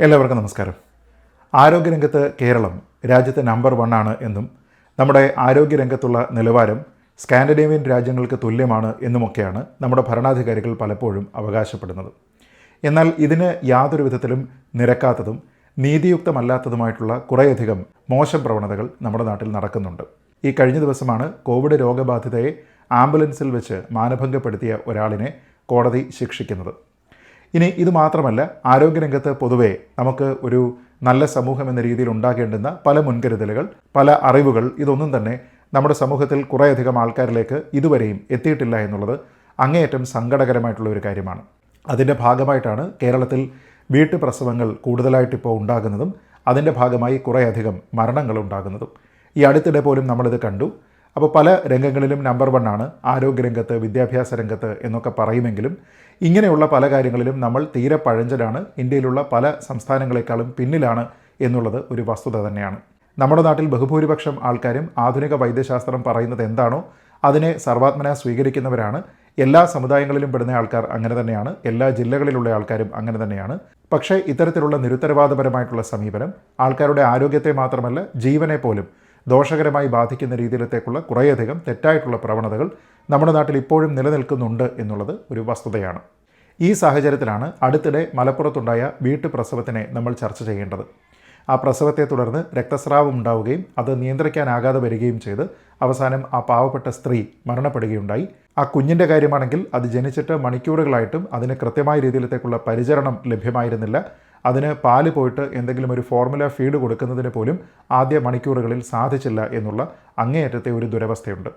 എല്ലാവർക്കും നമസ്കാരം. ആരോഗ്യരംഗത്ത് കേരളം രാജ്യത്തെ നമ്പർ വൺ ആണ് എന്നും നമ്മുടെ ആരോഗ്യരംഗത്തുള്ള നിലവാരം സ്കാൻഡിനേവിയൻ രാജ്യങ്ങൾക്ക് തുല്യമാണ് എന്നുമൊക്കെയാണ് നമ്മുടെ ഭരണാധികാരികൾ പലപ്പോഴും അവകാശപ്പെടുന്നത്. എന്നാൽ ഇതിന് യാതൊരു വിധത്തിലും നിരക്കാത്തതും നീതിയുക്തമല്ലാത്തതുമായിട്ടുള്ള കുറേയധികം മോശം പ്രവണതകൾ നമ്മുടെ നാട്ടിൽ നടക്കുന്നുണ്ട്. ഈ കഴിഞ്ഞ ദിവസമാണ് കോവിഡ് രോഗബാധിതയെ ആംബുലൻസിൽ വെച്ച് മാനഭംഗപ്പെടുത്തിയ ഒരാളിനെ കോടതി ശിക്ഷിക്കുന്നത്. ഇനി ഇത് മാത്രമല്ല ആരോഗ്യരംഗത്ത് പൊതുവേ നമുക്ക് ഒരു നല്ല സമൂഹം എന്ന രീതിയിൽ ഉണ്ടാകേണ്ടുന്ന പല മുൻകരുതലുകൾ പല അറിവുകൾ ഇതൊന്നും തന്നെ നമ്മുടെ സമൂഹത്തിൽ കുറേയധികം ആൾക്കാരിലേക്ക് ഇതുവരെയും എത്തിയിട്ടില്ല എന്നുള്ളത് അങ്ങേയറ്റം സങ്കടകരമായിട്ടുള്ള ഒരു കാര്യമാണ്. അതിന്റെ ഭാഗമായിട്ടാണ് കേരളത്തിൽ വീട്ടുപ്രസവങ്ങൾ കൂടുതലായിട്ട് ഇപ്പോൾ ഉണ്ടാകുന്നതും അതിന്റെ ഭാഗമായി കുറേയധികം മരണങ്ങൾ ഉണ്ടാകുന്നതും. ഈ അടുത്തിടെ പോലും നമ്മളിത് കണ്ടു. അപ്പോൾ പല രംഗങ്ങളിലും നമ്പർ വൺ ആണ് ആരോഗ്യരംഗത്ത് വിദ്യാഭ്യാസ രംഗത്ത് എന്നൊക്കെ പറയുമെങ്കിലും ഇങ്ങനെയുള്ള പല കാര്യങ്ങളിലും നമ്മൾ തീരെ പഴഞ്ചനാണ് ഇന്ത്യയിലുള്ള പല സംസ്ഥാനങ്ങളെക്കാളും പിന്നിലാണ് എന്നുള്ളത് ഒരു വസ്തുത തന്നെയാണ്. നമ്മുടെ നാട്ടിൽ ബഹുഭൂരിപക്ഷം ആൾക്കാരും ആധുനിക വൈദ്യശാസ്ത്രം പറയുന്നത് എന്താണോ അതിനെ സർവാത്മന സ്വീകരിക്കുന്നവരാണ്. എല്ലാ സമുദായങ്ങളിലും പെടുന്ന ആൾക്കാർ അങ്ങനെ തന്നെയാണ്. എല്ലാ ജില്ലകളിലുള്ള ആൾക്കാരും അങ്ങനെ തന്നെയാണ്. പക്ഷേ ഇത്തരത്തിലുള്ള നിരുത്തരവാദപരമായിട്ടുള്ള സമീപനം ആൾക്കാരുടെ ആരോഗ്യത്തെ മാത്രമല്ല ജീവനെ പോലും ദോഷകരമായി ബാധിക്കുന്ന രീതിയിലത്തേക്കുള്ള കുറേയധികം തെറ്റായിട്ടുള്ള പ്രവണതകൾ നമ്മുടെ നാട്ടിൽ ഇപ്പോഴും നിലനിൽക്കുന്നുണ്ട് എന്നുള്ളത് ഒരു വസ്തുതയാണ്. ഈ സാഹചര്യത്തിലാണ് അടുത്തിടെ മലപ്പുറത്തുണ്ടായ വീട്ടുപ്രസവത്തിനെ നമ്മൾ ചർച്ച ചെയ്യേണ്ടത്. ആ പ്രസവത്തെ തുടർന്ന് രക്തസ്രാവം ഉണ്ടാവുകയും അത് നിയന്ത്രിക്കാനാകാതെ വരികയും ചെയ്ത് അവസാനം ആ പാവപ്പെട്ട സ്ത്രീ മരണപ്പെടുകയുണ്ടായി. ആ കുഞ്ഞിന്റെ കാര്യമാണെങ്കിൽ അത് ജനിച്ചിട്ട് മണിക്കൂറുകളായിട്ടും അതിന് കൃത്യമായ രീതിയിലത്തേക്കുള്ള പരിചരണം ലഭ്യമായിരുന്നില്ല. അതിന് പാൽ പോയിട്ട് എന്തെങ്കിലും ഒരു ഫോർമുല ഫീഡ് കൊടുക്കുന്നതിന് പോലും ആദ്യ മണിക്കൂറുകളിൽ സാധിച്ചില്ല എന്നുള്ള അങ്ങേയറ്റത്തെ ഒരു ദുരവസ്ഥയുണ്ട്.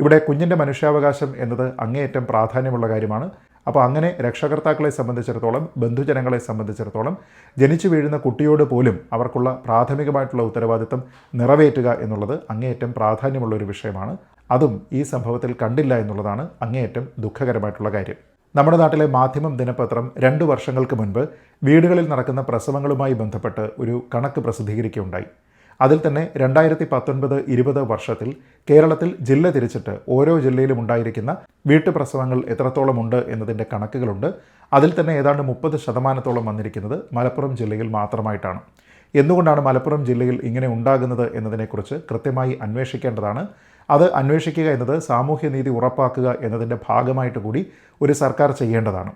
ഇവിടെ കുഞ്ഞിന്റെ മനുഷ്യാവകാശം എന്നത് അങ്ങേയറ്റം പ്രാധാന്യമുള്ള കാര്യമാണ്. അപ്പോൾ അങ്ങനെ രക്ഷകർത്താക്കളെ സംബന്ധിച്ചിടത്തോളം ബന്ധുജനങ്ങളെ സംബന്ധിച്ചിടത്തോളം ജനിച്ചു വീഴുന്ന കുട്ടിയോട് പോലും അവർക്കുള്ള പ്രാഥമികമായിട്ടുള്ള ഉത്തരവാദിത്തം നിറവേറ്റുക എന്നുള്ളത് അങ്ങേയറ്റം പ്രാധാന്യമുള്ള ഒരു വിഷയമാണ്. അതും ഈ സംഭവത്തിൽ കണ്ടില്ല എന്നുള്ളതാണ് അങ്ങേയറ്റം ദുഃഖകരമായിട്ടുള്ള കാര്യം. നമ്മുടെ നാട്ടിലെ മാധ്യമം ദിനപത്രം രണ്ട് വർഷങ്ങൾക്ക് മുൻപ് വീടുകളിൽ നടക്കുന്ന പ്രസവങ്ങളുമായി ബന്ധപ്പെട്ട് ഒരു കണക്ക് പ്രസിദ്ധീകരിക്കുകയുണ്ടായി. അതിൽ തന്നെ രണ്ടായിരത്തി പത്തൊൻപത് ഇരുപത് വർഷത്തിൽ കേരളത്തിൽ ജില്ല തിരിച്ചിട്ട് ഓരോ ജില്ലയിലും ഉണ്ടായിരിക്കുന്ന വീട്ടുപ്രസവങ്ങൾ എത്രത്തോളം ഉണ്ട് എന്നതിന്റെ കണക്കുകളുണ്ട്. അതിൽ തന്നെ ഏതാണ്ട് മുപ്പത് ശതമാനത്തോളം വന്നിരിക്കുന്നത് മലപ്പുറം ജില്ലയിൽ മാത്രമായിട്ടാണ്. എന്തുകൊണ്ടാണ് മലപ്പുറം ജില്ലയിൽ ഇങ്ങനെ ഉണ്ടാകുന്നത് എന്നതിനെക്കുറിച്ച് കൃത്യമായി അന്വേഷിക്കേണ്ടതാണ്. അത് അന്വേഷിക്കുക എന്നത് സാമൂഹ്യനീതി ഉറപ്പാക്കുക എന്നതിന്റെ ഭാഗമായിട്ട് കൂടി ഒരു സർക്കാർ ചെയ്യേണ്ടതാണ്.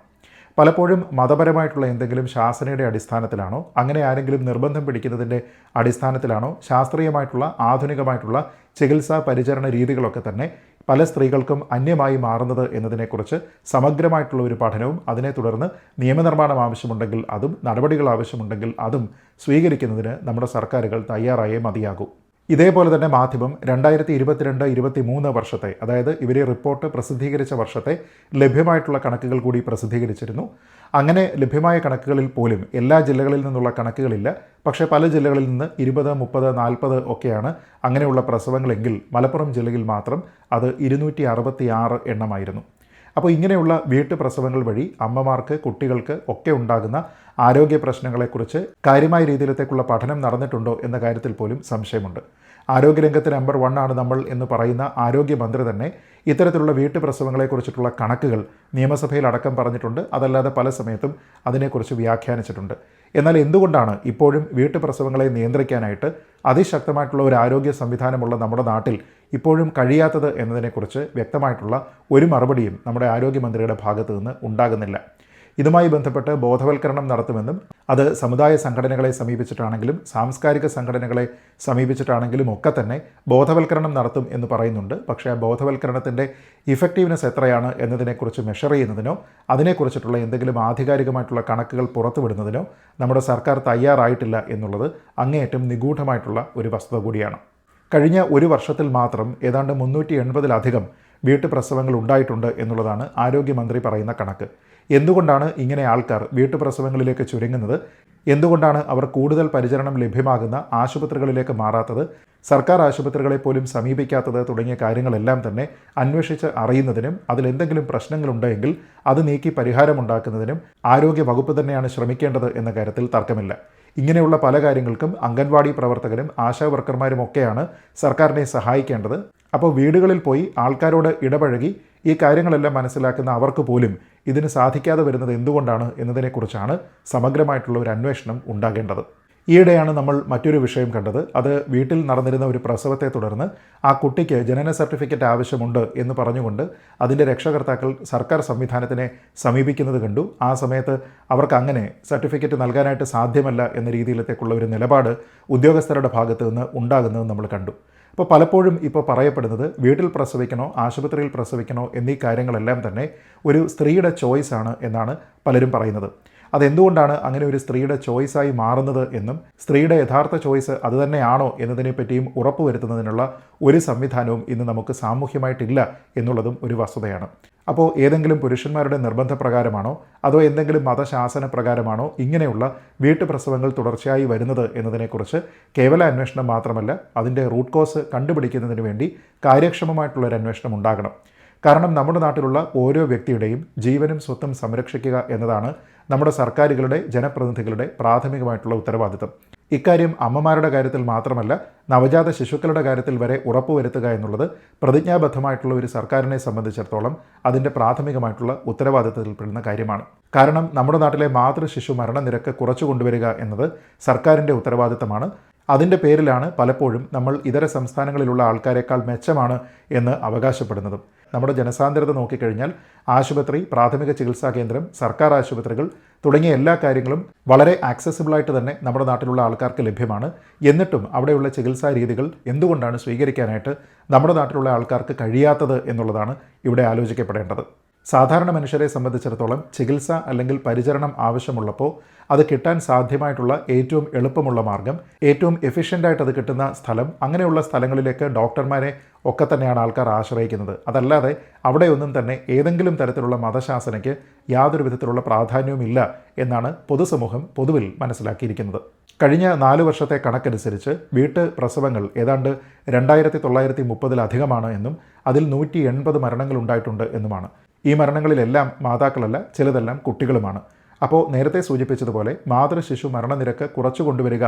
പലപ്പോഴും മതപരമായിട്ടുള്ള എന്തെങ്കിലും ശാസനയുടെ അടിസ്ഥാനത്തിലാണോ? അങ്ങനെ ആരെങ്കിലും നിർബന്ധം പിടിക്കുന്നതിന്റെ അടിസ്ഥാനത്തിലാണോ? ശാസ്ത്രീയമായിട്ടുള്ള ആധുനികമായിട്ടുള്ള ചികിത്സാ പരിചരണ രീതികളൊക്കെ തന്നെ പല സ്ത്രീകൾക്കും അന്യമായി മാറുന്നത് എന്നതിനെക്കുറിച്ച് സമഗ്രമായിട്ടുള്ള ഒരു പഠനവും അതിനെ തുടർന്ന് നിയമനിർമ്മാണം ആവശ്യമുണ്ടെങ്കിൽ അതും നടപടികൾ ആവശ്യമുണ്ടെങ്കിൽ അതും സ്വീകരിക്കുന്നതിന് നമ്മുടെ സർക്കാരുകൾ തയ്യാറായേ മതിയാകൂ. ഇതേപോലെ തന്നെ മാധ്യമം രണ്ടായിരത്തി ഇരുപത്തിരണ്ട് ഇരുപത്തി മൂന്ന് വർഷത്തെ അതായത് ഇവരെ റിപ്പോർട്ട് പ്രസിദ്ധീകരിച്ച വർഷത്തെ ലഭ്യമായിട്ടുള്ള കണക്കുകൾ കൂടി പ്രസിദ്ധീകരിച്ചിരുന്നു. അങ്ങനെ ലഭ്യമായ കണക്കുകളിൽ പോലും എല്ലാ ജില്ലകളിൽ നിന്നുള്ള കണക്കുകളില്ല. പക്ഷേ പല ജില്ലകളിൽ നിന്ന് ഇരുപത് മുപ്പത് നാൽപ്പത് ഒക്കെയാണ് അങ്ങനെയുള്ള പ്രസവങ്ങളെങ്കിൽ മലപ്പുറം ജില്ലയിൽ മാത്രം അത് ഇരുന്നൂറ്റി എണ്ണമായിരുന്നു. അപ്പോൾ ഇങ്ങനെയുള്ള വീട്ടുപ്രസവങ്ങൾ വഴി അമ്മമാർക്ക് കുട്ടികൾക്ക് ഒക്കെ ഉണ്ടാകുന്ന ആരോഗ്യ പ്രശ്നങ്ങളെക്കുറിച്ച് കാര്യമായ രീതിയിലത്തേക്കുള്ള പഠനം നടന്നിട്ടുണ്ടോ എന്ന കാര്യത്തിൽ പോലും സംശയമുണ്ട്. ആരോഗ്യരംഗത്ത് നമ്പർ വൺ ആണ് നമ്മൾ എന്ന് പറയുന്ന ആരോഗ്യമന്ത്രി തന്നെ ഇത്തരത്തിലുള്ള വീട്ടുപ്രസവങ്ങളെക്കുറിച്ചിട്ടുള്ള കണക്കുകൾ നിയമസഭയിൽ അടക്കം പറഞ്ഞിട്ടുണ്ട്. അതല്ലാതെ പല സമയത്തും അതിനെക്കുറിച്ച് വ്യാഖ്യാനിച്ചിട്ടുണ്ട്. എന്നാൽ എന്തുകൊണ്ടാണ് ഇപ്പോഴും വീട്ടുപ്രസവങ്ങളെ നിയന്ത്രിക്കാനായിട്ട് അതിശക്തമായിട്ടുള്ള ഒരു ആരോഗ്യ സംവിധാനമുള്ള നമ്മുടെ നാട്ടിൽ ഇപ്പോഴും കഴിയാത്തത് എന്നതിനെക്കുറിച്ച് വ്യക്തമായിട്ടുള്ള ഒരു മറുപടിയും നമ്മുടെ ആരോഗ്യമന്ത്രിയുടെ ഭാഗത്തു നിന്ന് ഉണ്ടാകുന്നില്ല. ഇതുമായി ബന്ധപ്പെട്ട് ബോധവൽക്കരണം നടത്തുമെന്നും അത് സമുദായ സംഘടനകളെ സമീപിച്ചിട്ടാണെങ്കിലും സാംസ്കാരിക സംഘടനകളെ സമീപിച്ചിട്ടാണെങ്കിലും ഒക്കെ തന്നെ ബോധവൽക്കരണം നടത്തും എന്ന് പറയുന്നുണ്ട്. പക്ഷേ ആ ബോധവൽക്കരണത്തിന്റെ ഇഫക്റ്റീവ്നെസ് എത്രയാണ് എന്നതിനെക്കുറിച്ച് മെഷർ ചെയ്യുന്നതിനോ അതിനെക്കുറിച്ചിട്ടുള്ള എന്തെങ്കിലും ആധികാരികമായിട്ടുള്ള കണക്കുകൾ പുറത്തുവിടുന്നതിനോ നമ്മുടെ സർക്കാർ തയ്യാറായിട്ടില്ല എന്നുള്ളത് അങ്ങേയറ്റം നിഗൂഢമായിട്ടുള്ള ഒരു വസ്തുത കൂടിയാണ്. കഴിഞ്ഞ ഒരു വർഷത്തിൽ മാത്രം ഏതാണ്ട് മുന്നൂറ്റി എൺപതിലധികം വീട്ടുപ്രസവങ്ങൾ ഉണ്ടായിട്ടുണ്ട് എന്നുള്ളതാണ് ആരോഗ്യമന്ത്രി പറയുന്ന കണക്ക്. എന്തുകൊണ്ടാണ് ഇങ്ങനെ ആൾക്കാർ വീട്ടുപ്രസവങ്ങളിലേക്ക് ചുരുങ്ങുന്നത്? എന്തുകൊണ്ടാണ് അവർ കൂടുതൽ പരിചരണം ലഭ്യമാകുന്ന ആശുപത്രികളിലേക്ക് മാറാത്തത്? സർക്കാർ ആശുപത്രികളെ പോലും സമീപിക്കാത്തത് തുടങ്ങിയ കാര്യങ്ങളെല്ലാം തന്നെ അന്വേഷിച്ച് അറിയുന്നതിനും അതിലെന്തെങ്കിലും പ്രശ്നങ്ങളുണ്ടെങ്കിൽ അത് നീക്കി പരിഹാരമുണ്ടാക്കുന്നതിനും ആരോഗ്യ വകുപ്പ് തന്നെയാണ് ശ്രമിക്കേണ്ടത് എന്ന കാര്യത്തിൽ തർക്കമില്ല. ഇങ്ങനെയുള്ള പല കാര്യങ്ങൾക്കും അംഗൻവാടി പ്രവർത്തകരും ആശാ വർക്കർമാരും ഒക്കെയാണ് സർക്കാരിനെ സഹായിക്കേണ്ടത്. അപ്പോൾ വീടുകളിൽ പോയി ആൾക്കാരോട് ഇടപഴകി ഈ കാര്യങ്ങളെല്ലാം മനസ്സിലാക്കുന്ന അവർക്ക് പോലും ഇതിന് സാധിക്കാതെ വരുന്നത് എന്തുകൊണ്ടാണ് എന്നതിനെക്കുറിച്ചാണ് സമഗ്രമായിട്ടുള്ള ഒരു അന്വേഷണം ഉണ്ടാകേണ്ടത്. ഈയിടെയാണ് നമ്മൾ മറ്റൊരു വിഷയം കണ്ടത്. അത് വീട്ടിൽ നടന്നിരുന്ന ഒരു പ്രസവത്തെ തുടർന്ന് ആ കുട്ടിക്ക് ജനന സർട്ടിഫിക്കറ്റ് ആവശ്യമുണ്ട് എന്ന് പറഞ്ഞുകൊണ്ട് അതിന്റെ രക്ഷകർത്താക്കൾ സർക്കാർ സംവിധാനത്തിനെ സമീപിക്കുന്നത് കണ്ടു. ആ സമയത്ത് അവർക്ക് അങ്ങനെ സർട്ടിഫിക്കറ്റ് നൽകാനായിട്ട് സാധ്യമല്ല എന്ന രീതിയിലത്തേക്കുള്ള ഒരു നിലപാട് ഉദ്യോഗസ്ഥരുടെ ഭാഗത്ത് നിന്ന് ഉണ്ടാകുന്നത് നമ്മൾ കണ്ടു. അപ്പോൾ പലപ്പോഴും ഇപ്പോൾ പറയപ്പെടുന്നത് വീട്ടിൽ പ്രസവിക്കണോ ആശുപത്രിയിൽ പ്രസവിക്കണോ എന്നീ കാര്യങ്ങളെല്ലാം തന്നെ ഒരു സ്ത്രീയുടെ ചോയ്സ് ആണ് എന്നാണ് പലരും പറയുന്നത്. അതെന്തുകൊണ്ടാണ് അങ്ങനെ ഒരു സ്ത്രീയുടെ ചോയ്സായി മാറുന്നത് എന്നും സ്ത്രീയുടെ യഥാർത്ഥ ചോയ്സ് അതുതന്നെയാണോ എന്നതിനെപ്പറ്റിയും ഉറപ്പുവരുത്തുന്നതിനുള്ള ഒരു സംവിധാനവും ഇന്ന് നമുക്ക് സാമൂഹ്യമായിട്ടില്ല എന്നുള്ളതും ഒരു വസ്തുതയാണ്. അപ്പോൾ ഏതെങ്കിലും പുരുഷന്മാരുടെ നിർബന്ധപ്രകാരമാണോ? അതോ എന്തെങ്കിലും മതശാസന പ്രകാരമാണോ ഇങ്ങനെയുള്ള വീട്ടുപ്രസവങ്ങൾ തുടർച്ചയായി വരുന്നത് എന്നതിനെക്കുറിച്ച് കേവല അന്വേഷണം മാത്രമല്ല അതിന്റെ റൂട്ട് കോസ് കണ്ടുപിടിക്കുന്നതിന് വേണ്ടി കാര്യക്ഷമമായിട്ടുള്ളൊരു അന്വേഷണം ഉണ്ടാകണം. കാരണം നമ്മുടെ നാട്ടിലുള്ള ഓരോ വ്യക്തിയുടെയും ജീവനും സ്വത്തും സംരക്ഷിക്കുക എന്നതാണ് നമ്മുടെ സർക്കാരുകളുടെ ജനപ്രതിനിധികളുടെ പ്രാഥമികമായിട്ടുള്ള ഉത്തരവാദിത്തം. ഇക്കാര്യം അമ്മമാരുടെ കാര്യത്തിൽ മാത്രമല്ല നവജാത ശിശുക്കളുടെ കാര്യത്തിൽ വരെ ഉറപ്പുവരുത്തുക എന്നുള്ളത് പ്രതിജ്ഞാബദ്ധമായിട്ടുള്ള ഒരു സർക്കാരിനെ സംബന്ധിച്ചിടത്തോളം അതിന്റെ പ്രാഥമികമായിട്ടുള്ള ഉത്തരവാദിത്തത്തിൽപ്പെടുന്ന കാര്യമാണ്. കാരണം നമ്മുടെ നാട്ടിലെ മാതൃ ശിശു മരണനിരക്ക് കുറച്ചു കൊണ്ടുവരിക എന്നത് സർക്കാരിന്റെ ഉത്തരവാദിത്തമാണ്. അതിന്റെ പേരിലാണ് പലപ്പോഴും നമ്മൾ ഇതര സംസ്ഥാനങ്ങളിലുള്ള ആൾക്കാരെക്കാൾ മെച്ചമാണ് എന്ന് അവകാശപ്പെടുന്നതും. നമ്മുടെ ജനസാന്ദ്രത നോക്കിക്കഴിഞ്ഞാൽ ആശുപത്രി പ്രാഥമിക ചികിത്സാ കേന്ദ്രം സർക്കാർ ആശുപത്രികൾ തുടങ്ങിയ എല്ലാ കാര്യങ്ങളും വളരെ ആക്സസിബിളായിട്ട് തന്നെ നമ്മുടെ നാട്ടിലുള്ള ആൾക്കാർക്ക് ലഭ്യമാണ്. എന്നിട്ടും അവിടെയുള്ള ചികിത്സാ രീതികൾ എന്തുകൊണ്ടാണ് സ്വീകരിക്കാനായിട്ട് നമ്മുടെ നാട്ടിലുള്ള ആൾക്കാർക്ക് കഴിയാത്തത് എന്നുള്ളതാണ് ഇവിടെ ആലോചിക്കപ്പെടേണ്ടത്. സാധാരണ മനുഷ്യരെ സംബന്ധിച്ചിടത്തോളം ചികിത്സ അല്ലെങ്കിൽ പരിചരണം ആവശ്യമുള്ളപ്പോൾ അത് കിട്ടാൻ സാധ്യമായിട്ടുള്ള ഏറ്റവും എളുപ്പമുള്ള മാർഗം ഏറ്റവും എഫിഷ്യന്റായിട്ട് അത് കിട്ടുന്ന സ്ഥലം അങ്ങനെയുള്ള സ്ഥലങ്ങളിലേക്ക് ഡോക്ടർമാരെ ഒക്കെ തന്നെയാണ് ആൾക്കാർ ആശ്രയിക്കുന്നത്. അതല്ലാതെ അവിടെയൊന്നും തന്നെ ഏതെങ്കിലും തരത്തിലുള്ള മതശാസനയ്ക്ക് യാതൊരു വിധത്തിലുള്ള പ്രാധാന്യവുമില്ല എന്നാണ് പൊതുസമൂഹം പൊതുവിൽ മനസ്സിലാക്കിയിരിക്കുന്നത്. കഴിഞ്ഞ നാല് വർഷത്തെ കണക്കനുസരിച്ച് വീട്ട് പ്രസവങ്ങൾ ഏതാണ്ട് രണ്ടായിരത്തി തൊള്ളായിരത്തി മുപ്പതിലധികമാണ് എന്നും അതിൽ നൂറ്റി എൺപത് മരണങ്ങൾ ഉണ്ടായിട്ടുണ്ട് എന്നുമാണ്. ഈ മരണങ്ങളിലെല്ലാം മാതാക്കളല്ല ചിലതെല്ലാം കുട്ടികളുമാണ്. അപ്പോൾ നേരത്തെ സൂചിപ്പിച്ചതുപോലെ മാതൃ ശിശു മരണനിരക്ക് കുറച്ചു കൊണ്ടുവരിക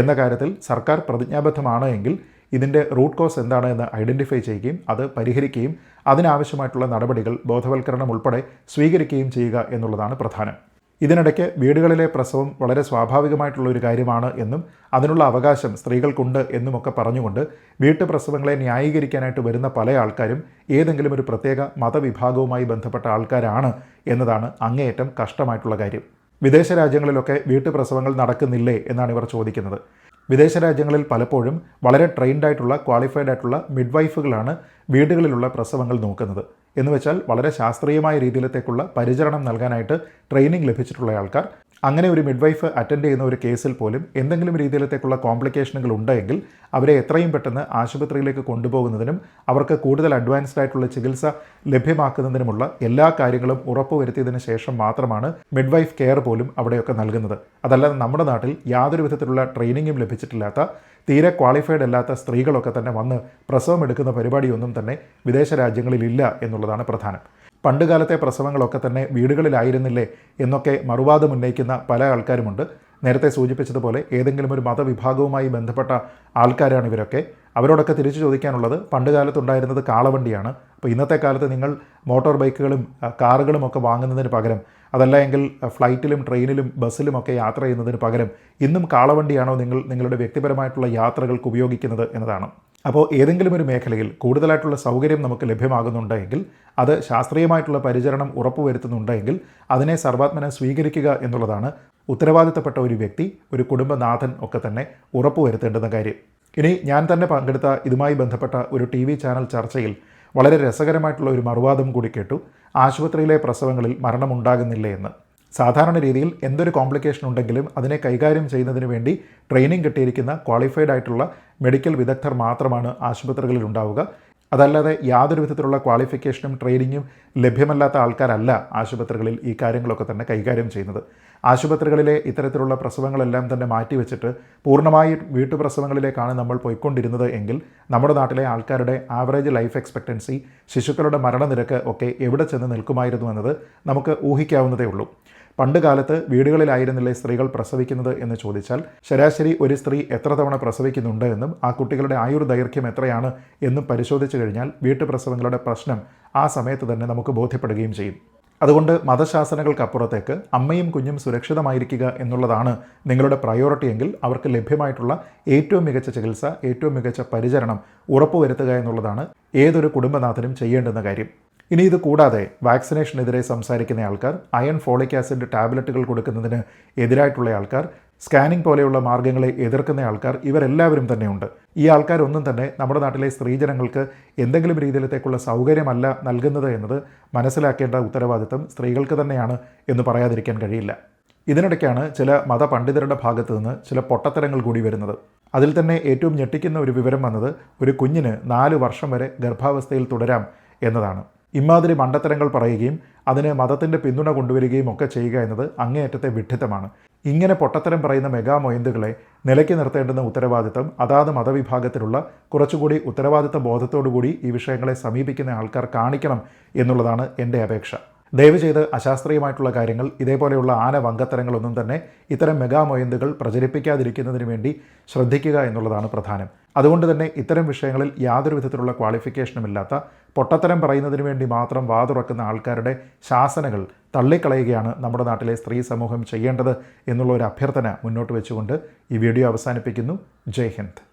എന്ന കാര്യത്തിൽ സർക്കാർ പ്രതിജ്ഞാബദ്ധമാണ് എങ്കിൽ ഇതിന്റെ റൂട്ട് കോസ് എന്താണ് എന്ന് ഐഡന്റിഫൈ ചെയ്യുകയും അത് പരിഹരിക്കുകയും അതിനാവശ്യമായിട്ടുള്ള നടപടികൾ ബോധവൽക്കരണം ഉൾപ്പെടെ സ്വീകരിക്കുകയും ചെയ്യുക എന്നുള്ളതാണ് പ്രധാനം. ഇതിനിടയ്ക്ക് വീടുകളിലെ പ്രസവം വളരെ സ്വാഭാവികമായിട്ടുള്ള ഒരു കാര്യമാണ് എന്നും അതിനുള്ള അവകാശം സ്ത്രീകൾക്കുണ്ട് എന്നുമൊക്കെ പറഞ്ഞുകൊണ്ട് വീട്ടുപ്രസവങ്ങളെ ന്യായീകരിക്കാനായിട്ട് വരുന്ന പല ആൾക്കാരും ഏതെങ്കിലും ഒരു പ്രത്യേക മതവിഭാഗവുമായി ബന്ധപ്പെട്ട ആൾക്കാരാണ് എന്നതാണ് അങ്ങേയറ്റം കഷ്ടമായിട്ടുള്ള കാര്യം. വിദേശ രാജ്യങ്ങളിലൊക്കെ വീട്ടുപ്രസവങ്ങൾ നടക്കുന്നില്ലേ എന്നാണ് ഇവർ ചോദിക്കുന്നത്. വിദേശ രാജ്യങ്ങളിൽ പലപ്പോഴും വളരെ ട്രെയിൻഡ് ആയിട്ടുള്ള ക്വാളിഫൈഡ് ആയിട്ടുള്ള മിഡ്വൈഫുകളാണ് വീടുകളിലുള്ള പ്രസവങ്ങൾ നോക്കുന്നത്. എന്ന് വെച്ചാൽ വളരെ ശാസ്ത്രീയമായ രീതിയിലത്തേക്കുള്ള പരിചരണം നൽകാനായിട്ട് ട്രെയിനിങ് ലഭിച്ചിട്ടുള്ള ആൾക്കാർ. അങ്ങനെ ഒരു മിഡ്വൈഫ് അറ്റൻഡ് ചെയ്യുന്ന ഒരു കേസിൽ പോലും എന്തെങ്കിലും രീതിയിലത്തേക്കുള്ള കോംപ്ലിക്കേഷനുകൾ ഉണ്ടെങ്കിൽ അവരെ എത്രയും പെട്ടെന്ന് ആശുപത്രിയിലേക്ക് കൊണ്ടുപോകുന്നതിനും അവർക്ക് കൂടുതൽ അഡ്വാൻസ്ഡ് ആയിട്ടുള്ള ചികിത്സ ലഭ്യമാക്കുന്നതിനുമുള്ള എല്ലാ കാര്യങ്ങളും ഉറപ്പുവരുത്തിയതിന് ശേഷം മാത്രമാണ് മിഡ്വൈഫ് കെയർ പോലും അവിടെയൊക്കെ നൽകുന്നത്. അതല്ലാതെ നമ്മുടെ നാട്ടിൽ യാതൊരു വിധത്തിലുള്ള ട്രെയിനിങ്ങും ലഭിച്ചിട്ടില്ലാത്ത തീരെ ക്വാളിഫൈഡ് അല്ലാത്ത സ്ത്രീകളൊക്കെ തന്നെ വന്ന് പ്രസവം എടുക്കുന്ന പരിപാടിയൊന്നും തന്നെ വിദേശ രാജ്യങ്ങളിലില്ല എന്നുള്ളതാണ് പ്രധാനം. പണ്ടുകാലത്തെ പ്രസവങ്ങളൊക്കെ തന്നെ വീടുകളിലായിരുന്നില്ലേ എന്നൊക്കെ മറുവാദം ഉന്നയിക്കുന്ന പല ആൾക്കാരുമുണ്ട്. നേരത്തെ സൂചിപ്പിച്ചതുപോലെ ഏതെങ്കിലും ഒരു മതവിഭാഗവുമായി ബന്ധപ്പെട്ട ആൾക്കാരാണ് ഇവരൊക്കെ. അവരോടൊക്കെ തിരിച്ചു ചോദിക്കാനുള്ളത് പണ്ട് കാലത്തുണ്ടായിരുന്നത് കാളവണ്ടിയാണ്. അപ്പോൾ ഇന്നത്തെ കാലത്ത് നിങ്ങൾ മോട്ടോർ ബൈക്കുകളും കാറുകളും ഒക്കെ വാങ്ങുന്നതിന് പകരം അതല്ല എങ്കിൽ ഫ്ലൈറ്റിലും ട്രെയിനിലും ബസ്സിലും ഒക്കെ യാത്ര ചെയ്യുന്നതിന് പകരം ഇന്നും കാളവണ്ടിയാണോ നിങ്ങൾ നിങ്ങളുടെ വ്യക്തിപരമായിട്ടുള്ള യാത്രകൾക്ക് ഉപയോഗിക്കുന്നത് എന്നതാണ്. അപ്പോൾ ഏതെങ്കിലും ഒരു മേഖലയിൽ കൂടുതലായിട്ടുള്ള സൗകര്യം നമുക്ക് ലഭ്യമാകുന്നുണ്ടെങ്കിൽ അത് ശാസ്ത്രീയമായിട്ടുള്ള പരിചരണം ഉറപ്പുവരുത്തുന്നുണ്ടെങ്കിൽ അതിനെ സർവാത്മന സ്വീകരിക്കുക എന്നുള്ളതാണ് ഉത്തരവാദിത്തപ്പെട്ട ഒരു വ്യക്തി ഒരു കുടുംബനാഥൻ ഒക്കെ തന്നെ ഉറപ്പുവരുത്തേണ്ടുന്ന കാര്യം. ഇനി ഞാൻ തന്നെ പങ്കെടുത്ത ഇതുമായി ബന്ധപ്പെട്ട ഒരു ടി വി ചാനൽ ചർച്ചയിൽ വളരെ രസകരമായിട്ടുള്ള ഒരു മറുവാദം കൂടി കേട്ടു. ആശുപത്രിയിലെ പ്രസവങ്ങളിൽ മരണമുണ്ടാകുന്നില്ലേ എന്ന്. സാധാരണ രീതിയിൽ എന്തൊരു കോംപ്ലിക്കേഷൻ ഉണ്ടെങ്കിലും അതിനെ കൈകാര്യം ചെയ്യുന്നതിന് വേണ്ടി ട്രെയിനിങ് കിട്ടിയിരിക്കുന്ന ക്വാളിഫൈഡ് ആയിട്ടുള്ള മെഡിക്കൽ വിദഗ്ധർ മാത്രമാണ് ആശുപത്രികളിൽ ഉണ്ടാവുക. അതല്ലാതെ യാതൊരു വിധത്തിലുള്ള ക്വാളിഫിക്കേഷനും ട്രെയിനിങ്ങും ലഭ്യമല്ലാത്ത ആൾക്കാരല്ല ആശുപത്രികളിൽ ഈ കാര്യങ്ങളൊക്കെ തന്നെ കൈകാര്യം ചെയ്യുന്നത്. ആശുപത്രികളിലെ ഇത്തരത്തിലുള്ള പ്രസവങ്ങളെല്ലാം തന്നെ മാറ്റിവെച്ചിട്ട് പൂർണമായി വീട്ടുപ്രസവങ്ങളിലേക്കാണ് നമ്മൾ പോയിക്കൊണ്ടിരുന്നത് എങ്കിൽ നമ്മുടെ നാട്ടിലെ ആൾക്കാരുടെ ആവറേജ് ലൈഫ് എക്സ്പെക്റ്റൻസി ശിശുക്കളുടെ മരണനിരക്ക് ഒക്കെ എവിടെ ചെന്ന് നിൽക്കുമായിരുന്നു എന്നത് നമുക്ക് ഊഹിക്കാവുന്നതേ ഉള്ളൂ. പണ്ട് കാലത്ത് വീടുകളിലായിരുന്നില്ലേ സ്ത്രീകൾ പ്രസവിക്കുന്നത് എന്ന് ചോദിച്ചാൽ ശരാശരി ഒരു സ്ത്രീ എത്ര തവണ പ്രസവിക്കുന്നുണ്ട് എന്നും ആ കുട്ടികളുടെ ആയുർ ദൈർഘ്യം എത്രയാണ് എന്നും പരിശോധിച്ചു കഴിഞ്ഞാൽ വീട്ടുപ്രസവങ്ങളുടെ പ്രശ്നം ആ സമയത്ത് തന്നെ നമുക്ക് ബോധ്യപ്പെടുകയും ചെയ്യും. അതുകൊണ്ട് മതശാസനകൾക്കപ്പുറത്തേക്ക് അമ്മയും കുഞ്ഞും സുരക്ഷിതമായിരിക്കുക എന്നുള്ളതാണ് നിങ്ങളുടെ പ്രയോറിറ്റി എങ്കിൽ അവർക്ക് ലഭ്യമായിട്ടുള്ള ഏറ്റവും മികച്ച ചികിത്സ ഏറ്റവും മികച്ച പരിചരണം ഉറപ്പുവരുത്തുക എന്നുള്ളതാണ് ഏതൊരു കുടുംബനാഥനും ചെയ്യേണ്ടുന്ന കാര്യം. ഇനി ഇത് കൂടാതെ വാക്സിനേഷനെതിരെ സംസാരിക്കുന്ന ആൾക്കാർ അയൺ ഫോളിക് ആസിഡ് ടാബ്ലറ്റുകൾ കൊടുക്കുന്നതിന് എതിരായിട്ടുള്ള ആൾക്കാർ സ്കാനിംഗ് പോലെയുള്ള മാർഗങ്ങളെ എതിർക്കുന്ന ആൾക്കാർ ഇവരെല്ലാവരും തന്നെയുണ്ട്. ഈ ആൾക്കാരൊന്നും തന്നെ നമ്മുടെ നാട്ടിലെ സ്ത്രീജനങ്ങൾക്ക് എന്തെങ്കിലും രീതിയിലത്തേക്കുള്ള സൗകര്യമല്ല നൽകുന്നത് എന്നത് മനസ്സിലാക്കേണ്ട ഉത്തരവാദിത്തം സ്ത്രീകൾക്ക് തന്നെയാണ് എന്ന് പറയാതിരിക്കാൻ കഴിയില്ല. ഇതിനിടയ്ക്കാണ് ചില മതപണ്ഡിതരുടെ ഭാഗത്തു നിന്ന് ചില പൊട്ടത്തരങ്ങൾ കൂടി വരുന്നത്. അതിൽ തന്നെ ഏറ്റവും ഞെട്ടിക്കുന്ന ഒരു വിവരം വന്നത് ഒരു കുഞ്ഞിന് നാല് വർഷം വരെ ഗർഭാവസ്ഥയിൽ തുടരാം എന്നതാണ്. ഇമാതിരി മണ്ടത്തരങ്ങൾ പറയുകയും അതിന് മതത്തിന്റെ പിന്തുണ കൊണ്ടുവരികയും ഒക്കെ ചെയ്യുക എന്നത് അങ്ങേയറ്റത്തെ വിഡ്ഢിത്തമാണ്. ഇങ്ങനെ പൊട്ടത്തരം പറയുന്ന മെഗാ മൊയന്തുകളെ നിലയ്ക്ക് നിർത്തേണ്ടുന്ന ഉത്തരവാദിത്തം അതാത് മതവിഭാഗത്തിലുള്ള കുറച്ചുകൂടി ഉത്തരവാദിത്ത ബോധത്തോടുകൂടി ഈ വിഷയങ്ങളെ സമീപിക്കുന്ന ആൾക്കാർ കാണിക്കണം എന്നുള്ളതാണ് എന്റെ അപേക്ഷ. ദയവ് ചെയ്ത് അശാസ്ത്രീയമായിട്ടുള്ള കാര്യങ്ങൾ ഇതേപോലെയുള്ള ആന വങ്കത്തരങ്ങളൊന്നും തന്നെ ഇത്തരം മെഗാ മൊയന്തുകൾ പ്രചരിപ്പിക്കാതിരിക്കുന്നതിന് വേണ്ടി ശ്രദ്ധിക്കുക എന്നുള്ളതാണ് പ്രധാനം. അതുകൊണ്ട് തന്നെ ഇത്തരം വിഷയങ്ങളിൽ യാതൊരു വിധത്തിലുള്ള ക്വാളിഫിക്കേഷനും ഇല്ലാത്ത പൊട്ടത്തരം പറയുന്നതിന് വേണ്ടി മാത്രം വാതുറക്കുന്ന ആൾക്കാരുടെ ശാസനകൾ തള്ളിക്കളയുകയാണ് നമ്മുടെ നാട്ടിലെ സ്ത്രീ സമൂഹം ചെയ്യേണ്ടത് എന്നുള്ള ഒരു അഭ്യർത്ഥന മുന്നോട്ട് വെച്ചുകൊണ്ട് ഈ വീഡിയോ അവസാനിപ്പിക്കുന്നു. ജയ് ഹിന്ദ്.